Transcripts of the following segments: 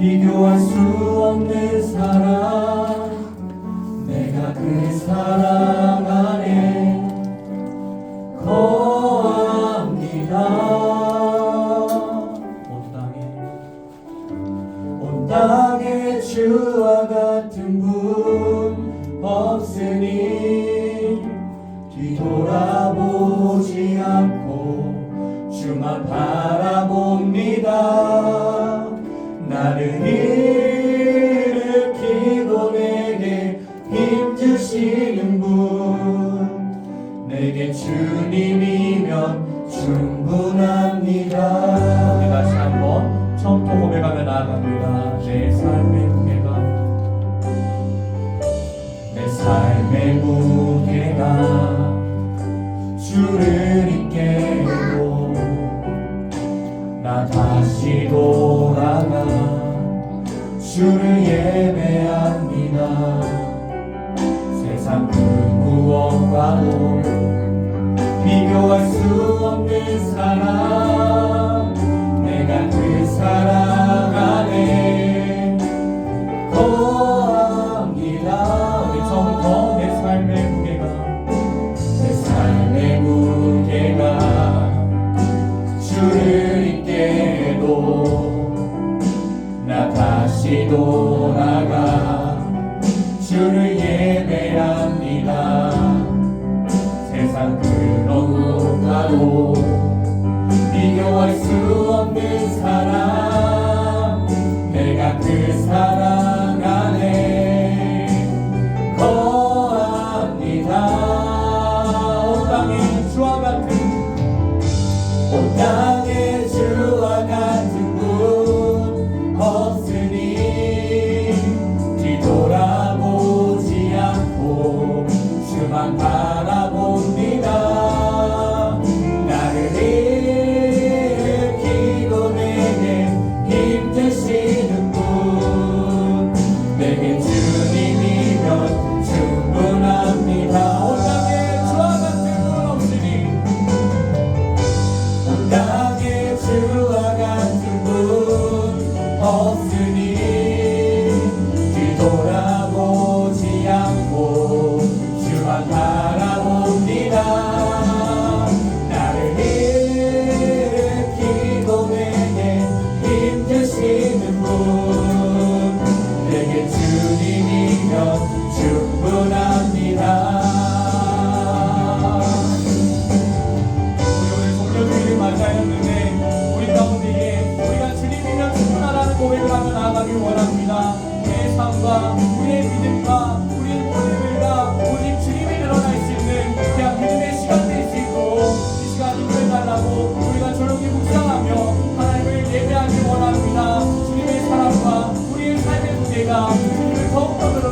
비교할 수 없는 사랑. 내가 그 사랑 안에 거합니다. 온 땅에 온 땅에 주와 같은 분 없으니 뒤돌아보지 않고 주만 바라 충분합니다. 우리 다시 한번 처음부터 고백하며 나아갑니다. 내 삶의 무게가. 내 삶의 무게가 주를 잊게 해도 나 다시 돌아가 주를 예배합니다. 세상 그 무엇과도 비교할 수 없는 사랑 내가 그 사랑 안에 거합니다 우리 처음부터 hope of the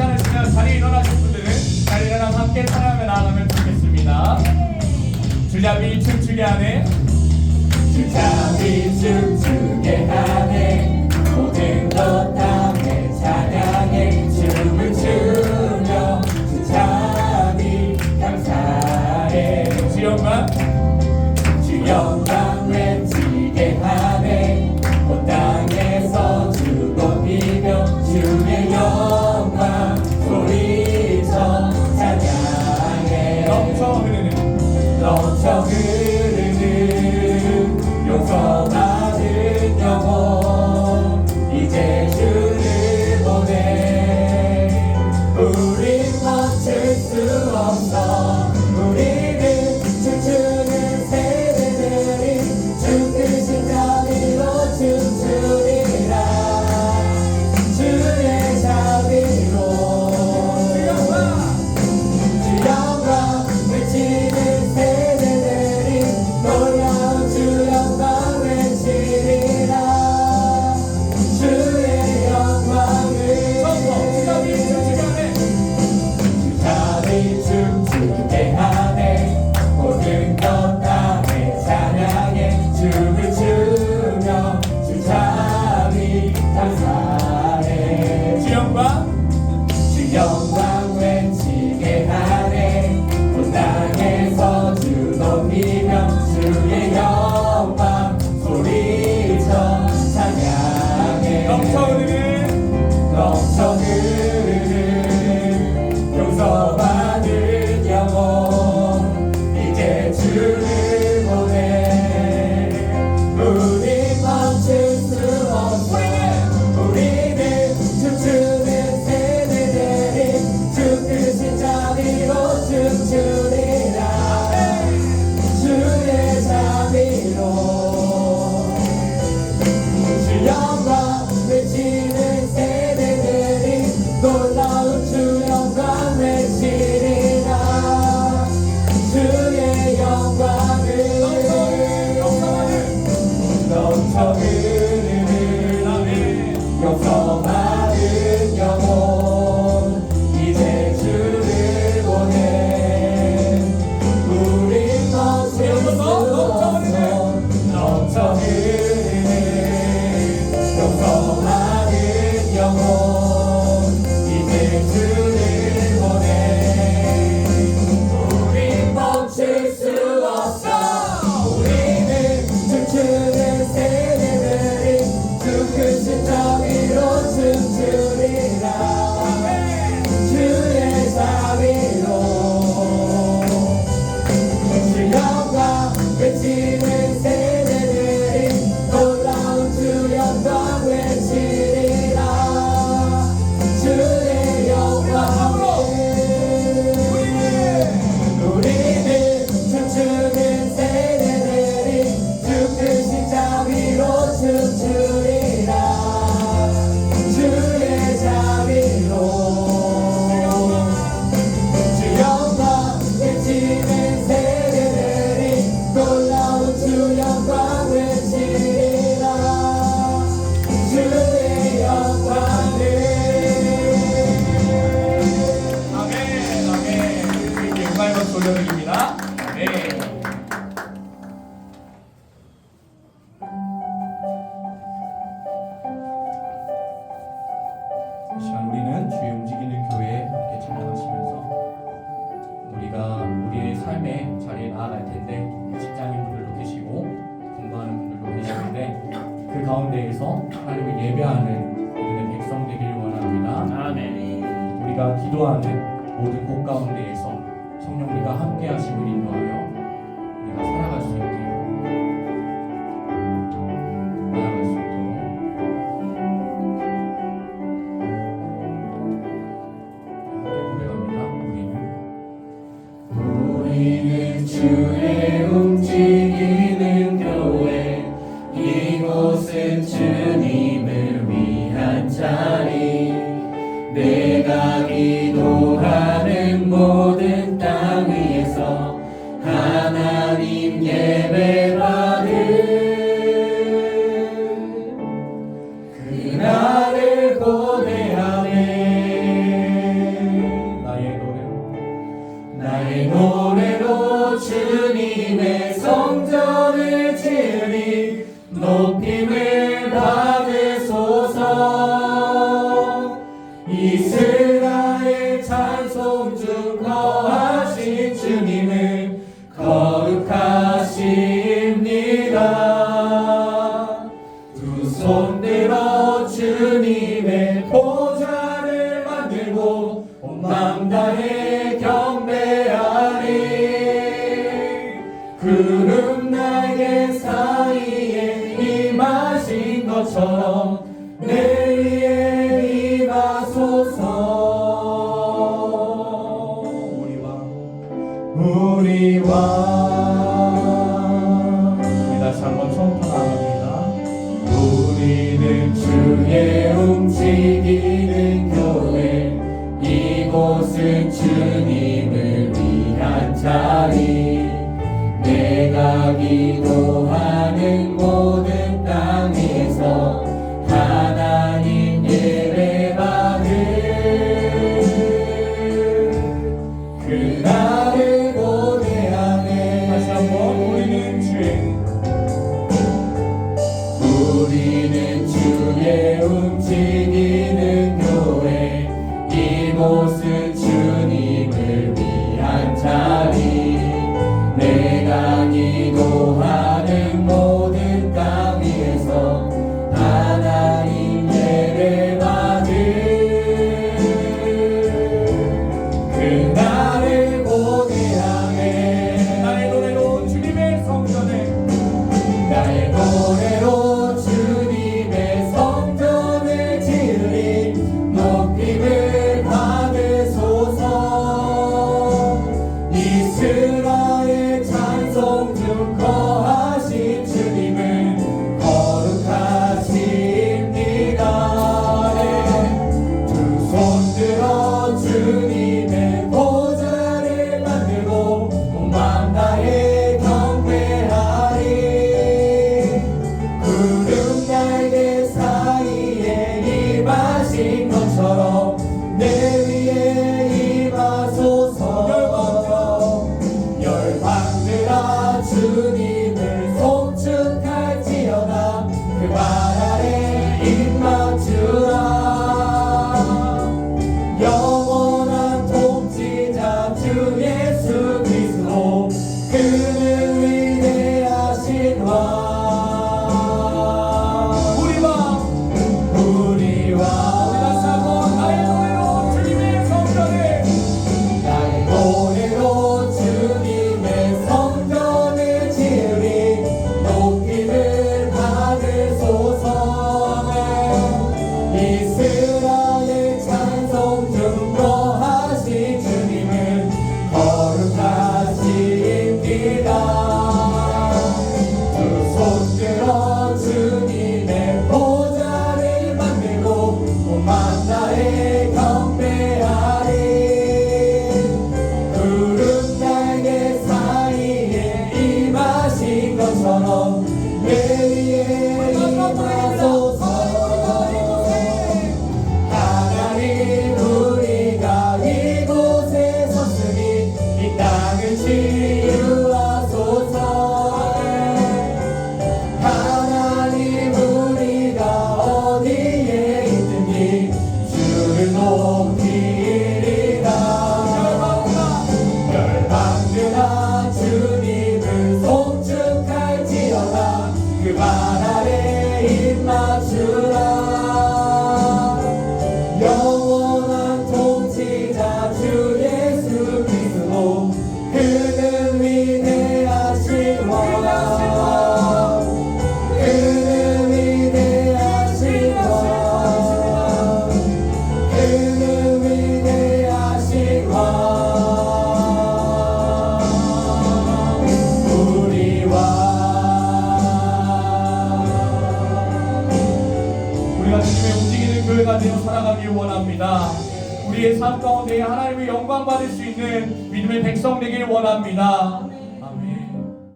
괜찮으시면 자리에 일어나신 분들은 자리에 일어나서 함께 찬양하며 나아가면 좋겠습니다. 줄잡이 춤추게 하네. 줄잡이 춤추게 하네. 모든 것다 시간 우리는 주의 움직이는 교회에 함께 참여하시면서 우리가 우리의 삶의 자리에 나아갈 텐데 직장인 분들도 계시고 공부하는 분들도 계시는데 그 가운데에서 하나님을 예배하는 우리의 백성 되기를 원합니다. 아멘. 우리가 기도하는 모든 곳 가운데에서 성령님과 함께 하심을 인도하여 이 기